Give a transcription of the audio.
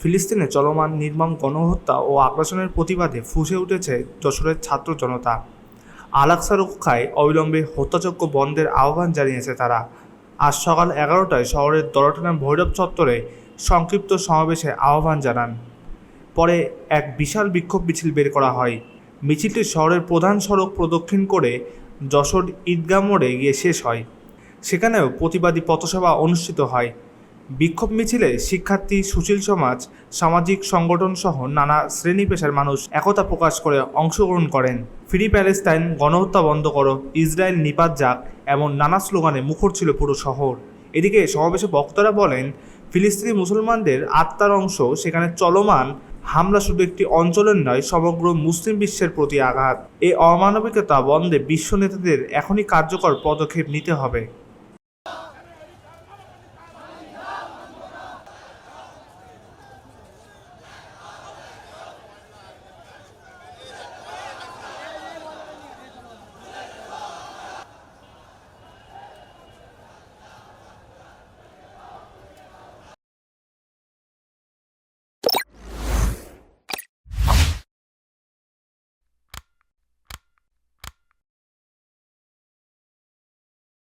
ফিলিস্তিনে চলমান নির্মম গণহত্যা ও আগ্রাসনের প্রতিবাদে ফুসে উঠেছে যশোরের ছাত্র জনতা। আলাক্সা রক্ষায় অবিলম্বে হত্যাযজ্ঞ বন্ধের আহ্বান জানিয়েছে তারা। আজ সকাল এগারোটায় শহরের দলটানা ভৈরব চত্বরে সংক্ষিপ্ত সমাবেশে আহ্বান জানান। পরে এক বিশাল বিক্ষোভ মিছিল বের করা হয়। মিছিলটি শহরের প্রধান সড়ক প্রদক্ষিণ করে যশোর ঈদগাহ মোড়ে গিয়ে শেষ হয়। সেখানেও প্রতিবাদী পথসভা অনুষ্ঠিত হয়। বিক্ষোভ মিছিলে শিক্ষার্থী, সুশীল সমাজ, সামাজিক সংগঠন সহ নানা শ্রেণি পেশার মানুষ একতা প্রকাশ করে অংশগ্রহণ করেন। ফ্রি প্যালেস্তাইন গণহত্যা বন্ধ করো, ইসরায়েল নিপাত যাক এমন নানা স্লোগানে মুখর ছিল পুরো শহর। এদিকে সমাবেশে বক্তারা বলেন, ফিলিস্তিনি মুসলমানদের আত্মার অংশ সেখানে চলমান হামলা শুধু একটি অঞ্চলের নয়, সমগ্র মুসলিম বিশ্বের প্রতি আঘাত। এই অমানবিকতা বন্ধে বিশ্ব নেতাদের এখনই কার্যকর পদক্ষেপ নিতে হবে।